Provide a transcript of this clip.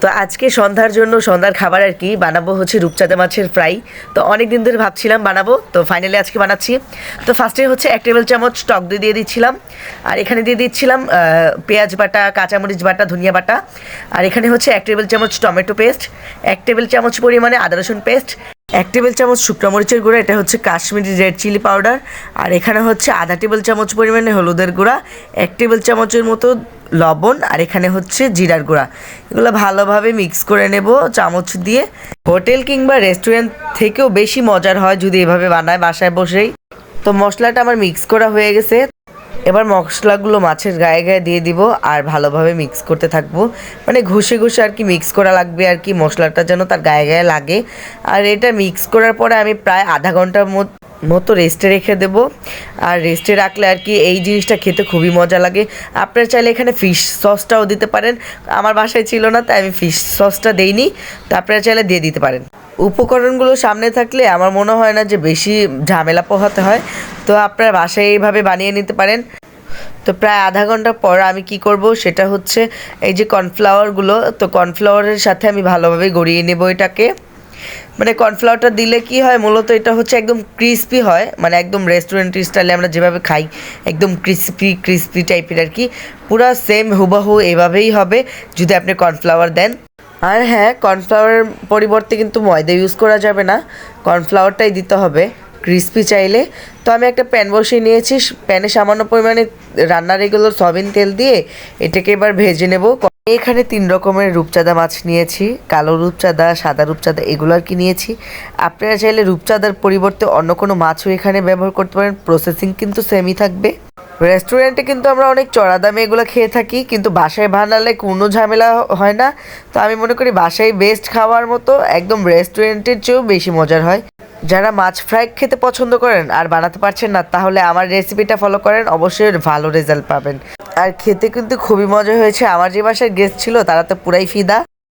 তো আজকে সন্ধ্যার জন্য সন্ধ্যার খাবার আর কি বানাবো হচ্ছে রূপচাঁদা মাছের ফ্রাই। তো অনেক দিন ধরে ভাবছিলাম বানাবো, তো ফাইনালি আজকে বানাচ্ছি। তো ফার্স্টে হচ্ছে এক টেবিল চামচ টক দই দিয়ে দিচ্ছিলাম। আর এখানে দিয়ে দিচ্ছিলাম পেঁয়াজ বাটা, কাঁচামরিচ বাটা, ধনিয়া বাটা। আর এখানে হচ্ছে এক টেবিল চামচ টমেটো পেস্ট এক টেবিল চামচ পরিমাণে আদা রসুন পেস্ট এক টেবিল চামচ শুকনো মরিচের গুঁড়া, এটা হচ্ছে কাশ্মীরি রেড চিলি পাউডার আর এখানে হচ্ছে আধা টেবিল চামচ পরিমাণে হলুদের গুঁড়া, এক টেবিল চামচের মতো লবণ আর এখানে হচ্ছে জিরার গুঁড়া। এগুলো ভালোভাবে মিক্স করে নেব চামচ দিয়ে। হোটেল কিংবা রেস্টুরেন্ট থেকেও বেশি মজার হয় যদি এভাবে বানায় বাসায় বসেই। তো মশলাটা আমার মিক্স করা হয়ে গেছে। এবার মশলাগুলো মাছের গায়ে গায়ে দিয়ে দিব আর ভালোভাবে মিক্স করতে থাকব। মানে ঘষে ঘষে আর কি মিক্স করা লাগবে আর কি মশলাটা যেন তার গায়ে গায়ে লাগে। আর এটা মিক্স করার পরে আমি প্রায় আধা ঘণ্টার মত- মতো রেস্টে রেখে দেবো। আর রেস্টে রাখলে আর কি এই জিনিসটা খেতে খুবই মজা লাগে। আপনারা চাইলে এখানে ফিশ সসটাও দিতে পারেন। আমার বাসায় ছিল না, তাই আমি ফিশ সসটা দেইনি। তো আপনারা চাইলে দিয়ে দিতে পারেন। উপকরণগুলো সামনে থাকলে আমার মনে হয় না যে বেশি ঝামেলা পোহাতে হয়। তো আপনারা বাসায় এইভাবে বানিয়ে নিতে পারেন। তো প্রায় আধা ঘণ্টা পর আমি কি করব সেটা হচ্ছে এই যে কর্নফ্লাওয়ারগুলো তো কর্নফ্লাওয়ারের সাথে আমি ভালোভাবে গড়িয়ে নেব এটাকে। মানে কর্নফ্লাওয়ারটা দিলে কি হয়? মূলত এটা হচ্ছে একদম ক্রিস্পি হয় মানে একদম রেস্টুরেন্ট স্টাইলে আমরা যেভাবে খাই, একদম ক্রিস্পি ক্রিস্পি টাইপের আর কি। পুরো সেম হুবাহু এভাবেই হবে, যদি আপনি কর্নফ্লাওয়ার দেন। আর হ্যাঁ কর্নফ্লাওয়ারের পরিবর্তে কিন্তু ময়দা ইউজ করা যাবে না। কর্নফ্লাওয়ারটাই দিতে হবে ক্রিস্পি চাইলে। তো আমি একটা প্যান বসিয়ে নিয়েছি প্যানে সামান্য পরিমাণে রান্নার এগুলো সয়াবিন তেল দিয়ে এটাকে এবার ভেজে নেব। এখানে তিন রকমের রূপচাঁদা মাছ নিয়েছি, কালো রূপচাঁদা, সাদা রূপচাঁদা এগুলো আর কি নিয়েছি। আপনারা চাইলে রূপচাঁদার পরিবর্তে অন্য কোনো মাছও এখানে ব্যবহার করতে পারেন প্রসেসিং কিন্তু সেমই থাকবে। রেস্টুরেন্টে কিন্তু আমরা অনেক চড়া দামে এগুলো খেয়ে থাকি, কিন্তু বাসায় বানালে কোনো ঝামেলা হয় না। তো আমি মনে করি বাসায় বেস্ট খাওয়ার মতো একদম রেস্টুরেন্টের চেয়েও বেশি মজার হয়। যারা মাছ ফ্রাই খেতে পছন্দ করেন আর বানাতে পারছেন না, তাহলে আমার রেসিপিটা ফলো করেন, অবশ্যই ভালো রেজাল্ট পাবেন। আর খেতে কিন্তু খুবই মজা হয়েছে। আমার যে বাসায় গেস্ট ছিল, তারা তো পুরাই ফিদা।